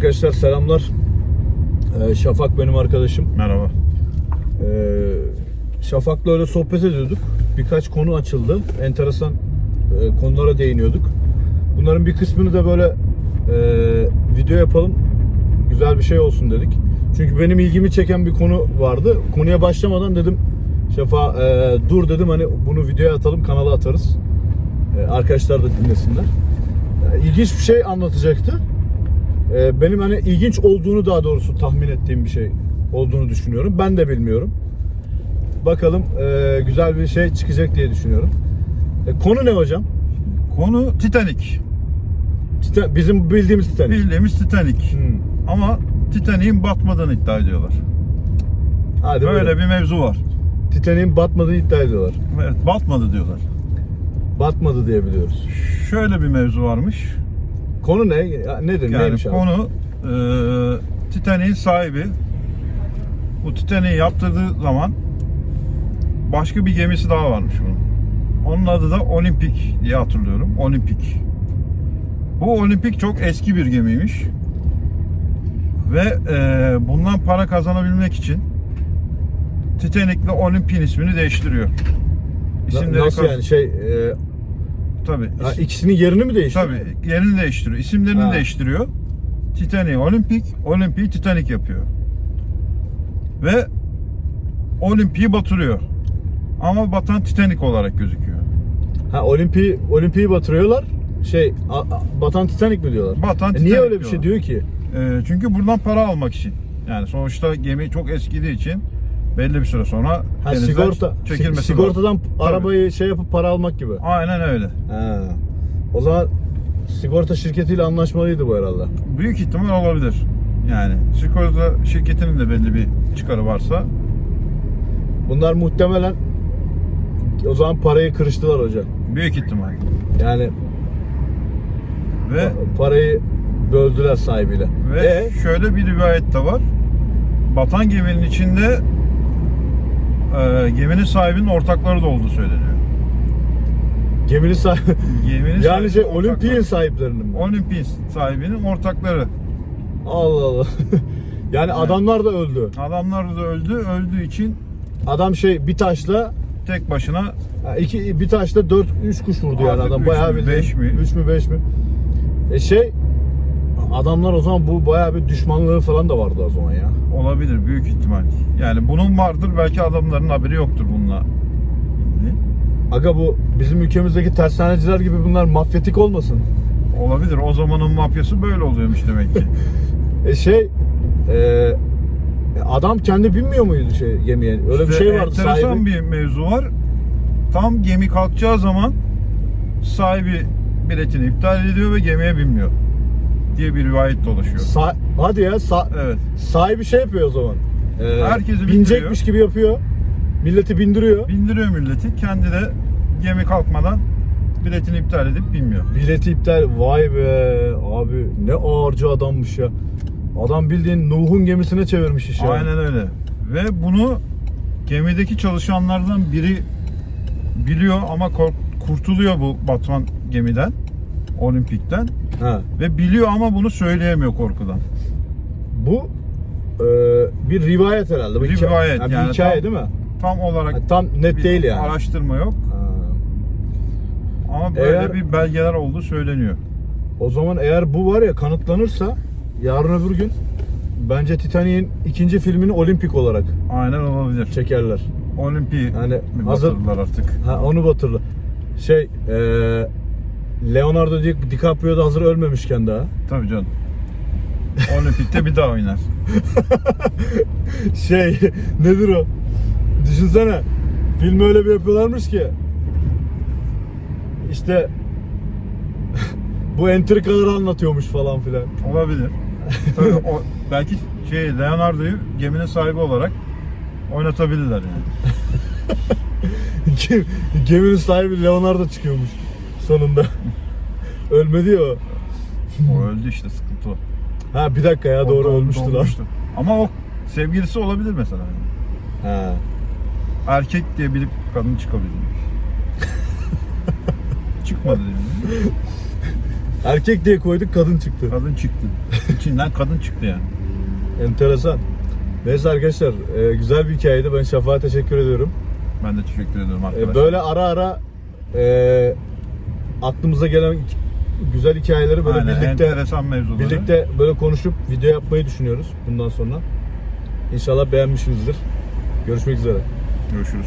Arkadaşlar selamlar. Ee, Şafak benim arkadaşım. Merhaba. Ee, Şafak'la öyle sohbet ediyorduk. Birkaç konu açıldı. Enteresan e, konulara değiniyorduk. Bunların bir kısmını da böyle e, video yapalım. Güzel bir şey olsun dedik. Çünkü benim ilgimi çeken bir konu vardı. Konuya başlamadan dedim Şafa e, dur dedim hani bunu videoya atalım kanala atarız. E, arkadaşlar da dinlesinler. E, ilginç bir şey anlatacaktı. Ee, benim hani ilginç olduğunu daha doğrusu tahmin ettiğim bir şey olduğunu düşünüyorum. Ben de bilmiyorum. Bakalım e, güzel bir şey çıkacak diye düşünüyorum. E, konu ne hocam? Konu Titanic. Tita- bizim bildiğimiz Titanic. Bildiğimiz Titanic. Hmm. Ama Titanic'in batmadığını iddia ediyorlar. Hadi Böyle böyle bir mevzu var. Titanic'in batmadığını iddia ediyorlar. Evet, batmadı diyorlar. Batmadı diye biliyoruz. Şöyle bir mevzu varmış. Konu ne? Ya, nedir? Yani Neymiş konu e, Titanic'in sahibi bu Titanic'i yaptırdığı zaman başka bir gemisi daha varmış bunun. Onun adı da Olympic diye hatırlıyorum. Olympic. Bu Olympic çok eski bir gemiymiş. Ve e, bundan para kazanabilmek için Titanic'le Olympic'in ismini değiştiriyor. İsimleri Nasıl yani şey e, Tabii. ha, ikisinin yerini mi değişti? Tabii yerini değiştiriyor. İsimlerini Ha. değiştiriyor. Titanic Olimpik, Olimpik'i Titanic yapıyor. Ve Olimpik'i batırıyor. Ama batan Titanic olarak gözüküyor. Ha Olimpi Olimpi'yi batırıyorlar. Şey a- a- batan Titanic mi diyorlar? Batan E, niye Titanic öyle bir şey diyorlar. diyor ki? Ee, çünkü buradan para almak için. Yani sonuçta gemi çok eskidiği için belli bir süre sonra Ha denizden sigorta çekilmesi sigortadan lazım. arabayı şey yapıp para almak gibi. Tabii. Aynen öyle. Ha. O zaman sigorta şirketiyle anlaşmalıydı bu herhalde. Büyük ihtimal olabilir. Yani sigorta şirketinin de belli bir çıkarı varsa Bunlar muhtemelen o zaman parayı kırıştılar hocam. büyük ihtimal. Yani Ve pa- parayı böldüler sahibiyle. Ve E, şöyle bir rivayet de var. Batan geminin içinde e, geminin sahibinin ortakları da olduğu söyleniyor. geminin sahibi Geminin yani şey. Olimpiyat sahiplerinin mi? Olimpiyat sahibinin ortakları. Allah Allah. yani adamlar da öldü. Adamlar da öldü. Öldüğü için Adam şey bir taşla tek başına ha, iki bir taşla dört üç kuş vurdu yani adam bayağı bir beş mi? 3 mü 5 mi? E şey adamlar o zaman bu bayağı bir düşmanlığı falan da vardı o zaman ya. olabilir büyük ihtimal. Yani bunun vardır. Belki adamların haberi yoktur bununla. ilgili. Aga bu bizim ülkemizdeki tersaneciler gibi bunlar mafyatik olmasın. Olabilir. O zamanın mafyası böyle oluyormuş demek ki. E şey e, adam kendi binmiyor muydu şey gemiye? Öyle bir şey vardı enteresan sahibi. bir mevzu var. Tam gemi kalkacağı zaman sahibi biletini iptal ediyor ve gemiye binmiyor diye bir rivayet dolaşıyor. Sa- hadi ya sa- Evet. sahibi şey yapıyor o zaman. E, Herkesi binecekmiş gibi yapıyor. Milleti bindiriyor. Bindiriyor milleti. Kendi de gemi kalkmadan biletini iptal edip binmiyor. Bileti iptal. Vay be abi ne ağırcı adammış ya. Adam bildiğin Nuh'un gemisine çevirmiş işi. ya. Aynen öyle. Ve bunu gemideki çalışanlardan biri biliyor ama kork- kurtuluyor bu batman gemiden. Olimpik'ten. Ha. Ve biliyor ama bunu söyleyemiyor korkudan. Bu e, bir rivayet herhalde. Bu Bir hikaye- rivayet, Ha, bir yani hikaye tam- değil mi? Tam olarak Ha, tam net değil yani. araştırma yok. Ha. Ama böyle Eğer- bir belgeler olduğu söyleniyor. O zaman eğer bu var ya kanıtlanırsa yarın öbür gün bence Titanic'in ikinci filmini olimpik olarak Aynen olabilir. çekerler. Olimpi Yani hazır- batırdılar artık. Ha onu batırlı. Şey e, Leonardo Di- DiCaprio da hazır ölmemişken daha. Tabii canım. Olimpik'te bir daha oynar. Şey nedir o? Düşünsene. Filmi öyle bir yapıyorlarmış ki. İşte bu entrikaları anlatıyormuş falan filan. Olabilir. Tabii o, belki şey Leonardo'yu geminin sahibi olarak oynatabilirler yani. Gem- Geminin sahibi Leonardo çıkıyormuş sonunda. Ölmedi ya o. O öldü işte sıkıntı o. Ha bir dakika ya doğru ölmüştü lan. Ama o sevgilisi olabilir mesela. Ha. Erkek diye bilip kadın çıkabilir. Çıkmadı dedim. Erkek diye koyduk kadın çıktı. Kadın çıktı. İçinden kadın çıktı yani. Enteresan. Neyse arkadaşlar e, güzel bir hikayeydi. Ben Şafak'a teşekkür ediyorum. Ben de teşekkür ediyorum E, arkadaşlar. böyle ara ara e, aklımıza gelen güzel hikayeleri böyle Aynen, birlikte enteresan mevzuları. birlikte böyle konuşup video yapmayı düşünüyoruz bundan sonra. İnşallah beğenmişsinizdir. Görüşmek üzere. Görüşürüz.